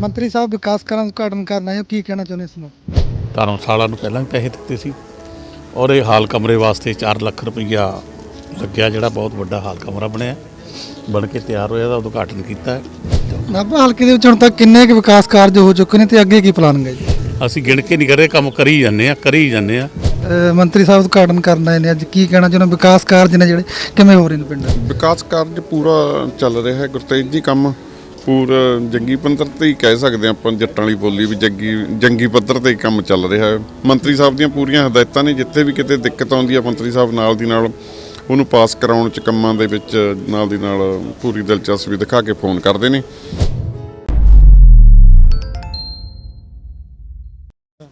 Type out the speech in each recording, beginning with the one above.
ਮੰਤਰੀ ਸਾਹਿਬ ਵਿਕਾਸ ਕਰਨ ਉਦਘਾਟਨ ਕਰਨ ਆਏ ਹੋ ਕੀ ਕਹਿਣਾ ਚਾਹੁੰਦੇ ਇਸ ਨੂੰ ਧਰਮਸ਼ਾਲਾ ਨੂੰ ਪਹਿਲਾਂ ਵੀ ਪੈਸੇ ਦਿੱਤੇ ਸੀ ਔਰ ਇਹ ਹਾਲ ਕਮਰੇ ਵਾਸਤੇ 4 ਲੱਖ ਰੁਪਈਆ ਲੱਗਿਆ ਜਿਹੜਾ ਬਹੁਤ ਵੱਡਾ ਹਾਲ ਕਮਰਾ ਬਣਿਆ ਬਣ ਕੇ ਤਿਆਰ ਹੋਇਆ ਦਾ ਉਦਘਾਟਨ ਕੀਤਾ ਹੈ। ਨਾਭਾ ਹਲਕੇ ਦੇ ਵਿੱਚ ਹੁਣ ਤੱਕ ਕਿੰਨੇ ਕੁ ਵਿਕਾਸ ਕਾਰਜ ਹੋ ਚੁੱਕੇ ਨੇ ਤੇ ਅੱਗੇ ਕੀ ਪਲਾਨ ਹੈ ਜੀ ਅਸੀਂ ਗਿਣ ਕੇ ਨਹੀਂ ਕਰ ਰਹੇ ਕੰਮ ਕਰੀ ਜਾਂਦੇ ਆ ਕਰੀ ਜਾਂਦੇ ਆ ਮੰਤਰੀ ਸਾਹਿਬ ਉਦਘਾਟਨ ਕਰਨ ਆਏ ਨੇ ਅੱਜ ਕੀ ਕਹਿਣਾ ਚਾਹੁੰਦੇ? ਵਿਕਾਸ ਕਾਰਜ ਨੇ ਜਿਹੜੇ ਕਿਵੇਂ ਹੋ ਰਹੇ ਨੇ ਪਿੰਡਾਂ? ਵਿਕਾਸ ਕਾਰਜ ਪੂਰਾ ਚੱਲ ਰਿਹਾ ਹੈ ਗੁਰਤੇਜ ਜੀ ਕੰਮ ਪੂਰਾ ਜੰਗੀ ਪੱਧਰ ਤੇ ਹੀ ਕਹਿ ਸਕਦੇ ਹਾਂ ਆਪਾਂ ਜੱਟਾਂ ਵਾਲੀ ਬੋਲੀ ਵੀ ਜੰਗੀ ਜੰਗੀ ਪੱਧਰ ਤੇ ਹੀ ਕੰਮ ਚੱਲ ਰਿਹਾ ਹੈ। ਮੰਤਰੀ ਸਾਹਿਬ ਦੀਆਂ ਪੂਰੀਆਂ ਹਦਾਇਤਾਂ ਨੇ, ਜਿੱਥੇ ਵੀ ਕਿਤੇ ਦਿੱਕਤ ਆਉਂਦੀ ਹੈ ਮੰਤਰੀ ਸਾਹਿਬ ਨਾਲ ਦੀ ਨਾਲ ਉਹਨੂੰ ਪਾਸ ਕਰਾਉਣ ਚ ਕੰਮਾਂ ਦੇ ਵਿੱਚ ਨਾਲ ਦੀ ਨਾਲ ਪੂਰੀ ਦਿਲਚਸਪੀ ਦਿਖਾ ਕੇ ਫੋਨ ਕਰਦੇ ਨੇ।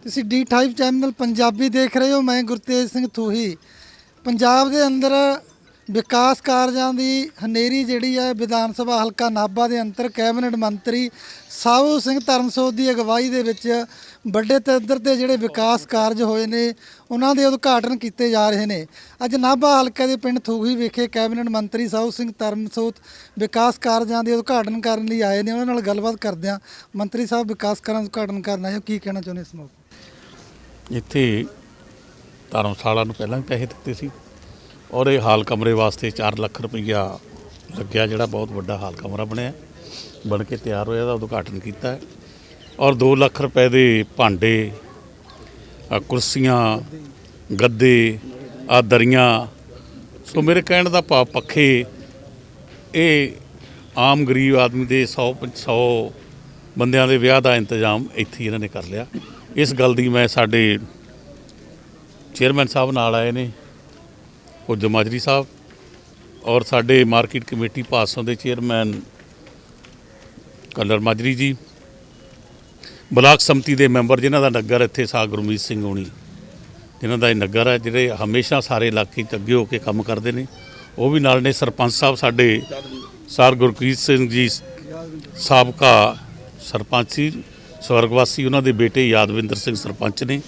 ਤੁਸੀਂ D5 ਚੈਨਲ ਪੰਜਾਬੀ ਦੇਖ ਰਹੇ ਹੋ, ਮੈਂ ਗੁਰਤੇਜ ਸਿੰਘ ਥੂਹੀ। ਪੰਜਾਬ ਦੇ ਅੰਦਰ ਵਿਕਾਸ ਕਾਰਜਾਂ ਦੀ ਹਨੇਰੀ ਜਿਹੜੀ ਹੈ ਵਿਧਾਨ ਸਭਾ ਹਲਕਾ ਨਾਭਾ ਦੇ ਅੰਤਰ ਕੈਬਨਿਟ ਮੰਤਰੀ ਸਾਹੂ ਸਿੰਘ ਧਰਮਸੋਤ ਦੀ ਅਗਵਾਈ ਦੇ ਵਿੱਚ ਵੱਡੇ ਪੱਧਰ ਤੇ ਜਿਹੜੇ ਵਿਕਾਸ ਕਾਰਜ ਹੋਏ ਨੇ, ਉਹਨਾਂ ਦੇ ਉਦਘਾਟਨ ਕੀਤੇ ਜਾ ਰਹੇ ਨੇ। ਅੱਜ ਨਾਭਾ ਹਲਕੇ ਦੇ ਪਿੰਡ ਥੂਹੀ ਵਿਖੇ ਕੈਬਨਿਟ ਮੰਤਰੀ ਸਾਹੂ ਸਿੰਘ ਧਰਮਸੋਤ ਵਿਕਾਸ ਕਾਰਜਾਂ ਦੇ ਉਦਘਾਟਨ ਕਰਨ ਲਈ ਆਏ ਨੇ। ਉਹਨਾਂ ਨਾਲ ਗੱਲਬਾਤ ਕਰਦੇ ਹਾਂ ਮੰਤਰੀ ਸਾਹਿਬ ਵਿਕਾਸ ਕਾਰਜਾਂ ਦਾ ਉਦਘਾਟਨ ਕਰਨ ਆਏ ਹੋ। ਕੀ ਕਹਿਣਾ ਚਾਹੁੰਦੇ ਇਸ ਮੌਕੇ? ਇੱਥੇ ਧਰਮਸ਼ਾਲਾ ਨੂੰ ਪਹਿਲਾਂ ਵੀ ਪੈਸੇ ਦਿੱਤੇ ਸੀ। ਔਰ ਇਹ ਹਾਲ ਕਮਰੇ ਵਾਸਤੇ 4 ਲੱਖ ਰੁਪਈਆ ਲੱਗਿਆ ਜਿਹੜਾ ਬਹੁਤ ਵੱਡਾ ਹਾਲ ਕਮਰਾ ਬਣਿਆ। ਬਣ ਕੇ ਤਿਆਰ ਹੋਇਆ ਦਾ ਉਦਘਾਟਨ ਕੀਤਾ। ਹੈ। ਔਰ 2 ਲੱਖ ਰੁਪਏ ਦੇ ਭਾਂਡੇ ਆਹ ਕੁਰਸੀਆਂ, ਗੱਦੇ, ਆ ਦਰੀਆਂ। ਸੋ ਮੇਰੇ ਕਹਿਣ ਦਾ ਭਾਵ ਪੱਖੇ, ਇਹ ਆਮ ਗਰੀਬ ਆਦਮੀ ਦੇ 100 100 ਬੰਦਿਆਂ ਦੇ ਵਿਆਹ ਦਾ ਇੰਤਜ਼ਾਮ ਇੱਥੇ ਇਹਨਾਂ ਨੇ ਕਰ ਲਿਆ। ਇਸ ਗੱਲ ਦੀ ਮੈਂ ਸਾਡੇ ਚੇਅਰਮੈਨ ਸਾਹਿਬ ਨਾਲ ਆਏ ਨੇ। ਉਹ ਮਾਜਰੀ ਸਾਹਿਬ ਔਰ ਸਾਡੇ ਮਾਰਕੀਟ ਕਮੇਟੀ ਪਾਸੋਂ ਦੇ ਚੇਅਰਮੈਨ ਕਲਰ ਮਾਜਰੀ ਜੀ, ਬਲਾਕ ਸੰਮਤੀ ਦੇ ਮੈਂਬਰ ਜਿਨ੍ਹਾਂ ਦਾ ਨਗਰ ਇੱਥੇ ਸਾ ਗੁਰਮੀਤ ਸਿੰਘ ਹੋਣੀ, ਜਿਨ੍ਹਾਂ ਦਾ ਇਹ ਨਗਰ ਹੈ, ਜਿਹੜੇ ਹਮੇਸ਼ਾ ਸਾਰੇ ਇਲਾਕੇ 'ਚ ਅੱਗੇ ਹੋ ਕੇ ਕੰਮ ਕਰਦੇ ਨੇ, ਉਹ ਵੀ ਨਾਲ ਨੇ ਸਰਪੰਚ ਸਾਹਿਬ ਸਾਡੇ, ਸਰ ਗੁਰਕੀਤ ਸਿੰਘ ਜੀ ਸਾਬਕਾ ਸਰਪੰਚ ਸੀ, ਸਵਰਗਵਾਸੀ, ਉਹਨਾਂ ਦੇ ਬੇਟੇ ਯਾਦਵਿੰਦਰ ਸਿੰਘ ਸਰਪੰਚ ਨੇ।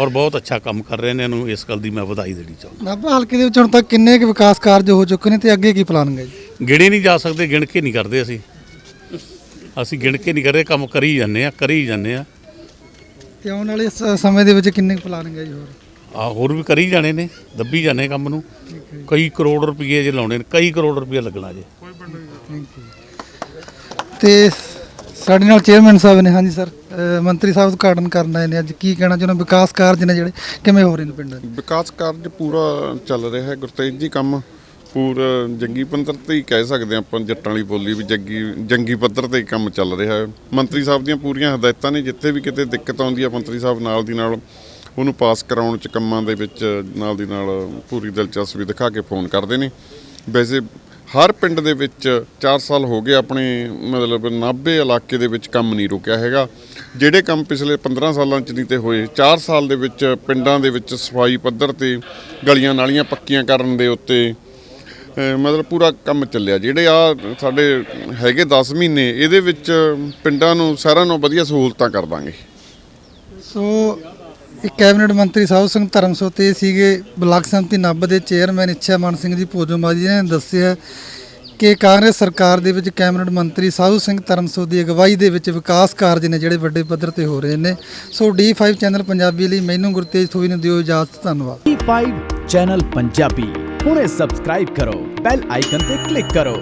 ਔਰ ਬਹੁਤ ਅੱਛਾ ਕੰਮ ਕਰ ਰਹੇ ਨੇ ਇਹਨੂੰ ਇਸ ਗੱਲ ਦੀ ਮੈਂ ਵਧਾਈ ਦੇਣੀ ਚਾਹੁੰਦਾ। ਨਾਭਾ ਹਲਕੇ ਦੇ ਵਿੱਚ ਹੁਣ ਤੱਕ ਕਿੰਨੇ ਕੁ ਵਿਕਾਸ ਕਾਰਜ ਹੋ ਚੁੱਕੇ ਨੇ ਤੇ ਅੱਗੇ ਕੀ ਪਲਾਨ ਹੈ ਜੀ ਗਿਣੇ ਨਹੀਂ ਜਾ ਸਕਦੇ ਗਿਣ ਕੇ ਨਹੀਂ ਕਰਦੇ ਅਸੀਂ। ਅਸੀਂ ਗਿਣ ਕੇ ਨਹੀਂ ਕਰਦੇ ਕੰਮ ਕਰੀ ਜਾਂਦੇ ਆ ਕਰੀ ਜਾਂਦੇ ਆ ਤੇ ਆਉਣ ਵਾਲੇ ਸ- ਸਮੇਂ ਦੇ ਵਿੱਚ ਕਿੰਨੇ ਕੁ ਪਲਾਨ ਹੈ ਜੀ ਹੋਰ? ਆ ਹੋਰ ਵੀ ਕਰੀ ਜਾਣੇ ਨੇ ਦੱਬੀ ਜਾਣੇ ਕੰਮ ਨੂੰ। ਕਈ ਕਰੋੜ ਰੁਪਏ ਜੇ ਲਾਉਣੇ ਨੇ ਕਈ ਕਰੋੜ ਰੁਪਏ ਲੱਗਣਾ ਜੇ। ਥੈਂਕ ਯੂ ਤੇ ਸਾਡੇ ਨਾਲ ਚੇਅਰਮੈਨ ਸਾਹਿਬ ਨੇ, ਹਾਂਜੀ ਸਰ। ਮੰਤਰੀ ਸਾਹਿਬ ਉਦਘਾਟਨ ਕਰਨ ਆਏ ਨੇ ਅੱਜ। ਕੀ ਕਹਿਣਾ ਚਾਹੁੰਦੇ ਵਿਕਾਸ ਕਾਰਜ ਨੇ ਜਿਹੜੇ, ਕਿਵੇਂ ਹੋ ਰਹੇ ਨੇ ਪਿੰਡਾਂ 'ਚ? ਵਿਕਾਸ ਕਾਰਜ ਪੂਰਾ ਚੱਲ ਰਿਹਾ ਹੈ। ਗੁਰਤੇਜ ਜੀ, ਕੰਮ ਪੂਰਾ ਜੰਗੀ ਪੱਧਰ ਤੇ ਹੀ ਕਹਿ ਸਕਦੇ ਹਾਂ ਆਪਾਂ, ਜੱਟਾਂ ਵਾਲੀ ਬੋਲੀ ਵੀ ਜੰਗੀ ਜੰਗੀ ਪੱਧਰ ਤੇ ਹੀ ਕੰਮ ਚੱਲ ਰਿਹਾ ਹੈ। ਮੰਤਰੀ ਸਾਹਿਬ ਦੀਆਂ ਪੂਰੀਆਂ ਹਦਾਇਤਾਂ ਨੇ, ਜਿੱਥੇ ਵੀ ਕਿਤੇ ਦਿੱਕਤ ਆਉਂਦੀ ਹੈ ਮੰਤਰੀ ਸਾਹਿਬ ਨਾਲ ਦੀ ਨਾਲ ਉਹਨੂੰ ਪਾਸ ਕਰਾਉਣ ਚ ਕੰਮਾਂ ਦੇ ਵਿੱਚ ਨਾਲ ਦੀ ਨਾਲ ਪੂਰੀ ਦਿਲਚਸਪੀ ਦਿਖਾ ਕੇ ਫੋਨ ਕਰਦੇ ਨੇ। ਵੈਸੇ ਹਰ ਪਿੰਡ ਦੇ ਵਿੱਚ 4 ਸਾਲ ਹੋ ਗਏ ਆਪਣੇ ਮਤਲਬ ਨਾਭੇ ਇਲਾਕੇ ਦੇ ਵਿੱਚ ਕੰਮ ਨਹੀਂ ਰੁਕਿਆ ਹੈਗਾ। ਜਿਹੜੇ ਕੰਮ ਪਿਛਲੇ 15 ਸਾਲਾਂ ਚ ਨਹੀਂ ਤੇ ਹੋਏ 4 ਸਾਲ ਦੇ ਵਿੱਚ ਪਿੰਡਾਂ ਦੇ ਵਿੱਚ ਸਫ਼ਾਈ ਪੱਧਰ ਤੇ ਗਲੀਆਂ ਨਾਲੀਆਂ ਪੱਕੀਆਂ ਕਰਨ ਦੇ ਉੱਤੇ ਮਤਲਬ ਪੂਰਾ ਕੰਮ ਚੱਲਿਆ। ਜਿਹੜੇ ਆ ਸਾਡੇ ਹੈਗੇ 10 ਮਹੀਨੇ, ਇਹਦੇ ਵਿੱਚ ਪਿੰਡਾਂ ਨੂੰ ਸਾਰਿਆਂ ਨੂੰ ਵਧੀਆ ਸਹੂਲਤਾਂ ਕਰ ਦਾਂਗੇ। ਸੋ ਇਹ ਕੈਬਨਿਟ ਮੰਤਰੀ ਸਾਹਿਬ ਸਿੰਘ ਧਰਮਸੋਤ ਇਹ ਸੀਗੇ ਬਲਾਕ ਸੰਮਤੀ ਨੱਬ ਦੇ ਚੇਅਰਮੈਨ ਇੱਛਾ ਮਾਨ ਸਿੰਘ ਜੀ ਭੋਜੋਮਾਜੀ ਨੇ ਦੱਸਿਆ ਕਿ ਕਾਂਗਰਸ ਸਰਕਾਰ ਦੇ ਵਿੱਚ ਕੈਬਨਿਟ ਮੰਤਰੀ ਸਾਧੂ ਸਿੰਘ ਧਰਮਸੋਤ ਦੀ ਅਗਵਾਈ ਦੇ ਵਿੱਚ ਵਿਕਾਸ ਕਾਰਜ ਨੇ ਜਿਹੜੇ ਵੱਡੇ ਪੱਧਰ ਤੇ ਹੋ ਰਹੇ ਨੇ। ਸੋ D5 ਚੈਨਲ ਪੰਜਾਬੀ ਲਈ ਮੈਨੂੰ ਗੁਰਤੇਜ ਥੋਈ ਨੂੰ ਦਿਓ ਇਜਾਜ਼ਤ, ਧੰਨਵਾਦ। E5 ਚੈਨਲ ਪੰਜਾਬੀ, ਹੁਣੇ ਸਬਸਕ੍ਰਾਈਬ ਕਰੋ ਬੈਲ ਆਈਕਨ ਤੇ ਕਲਿੱਕ ਕਰੋ।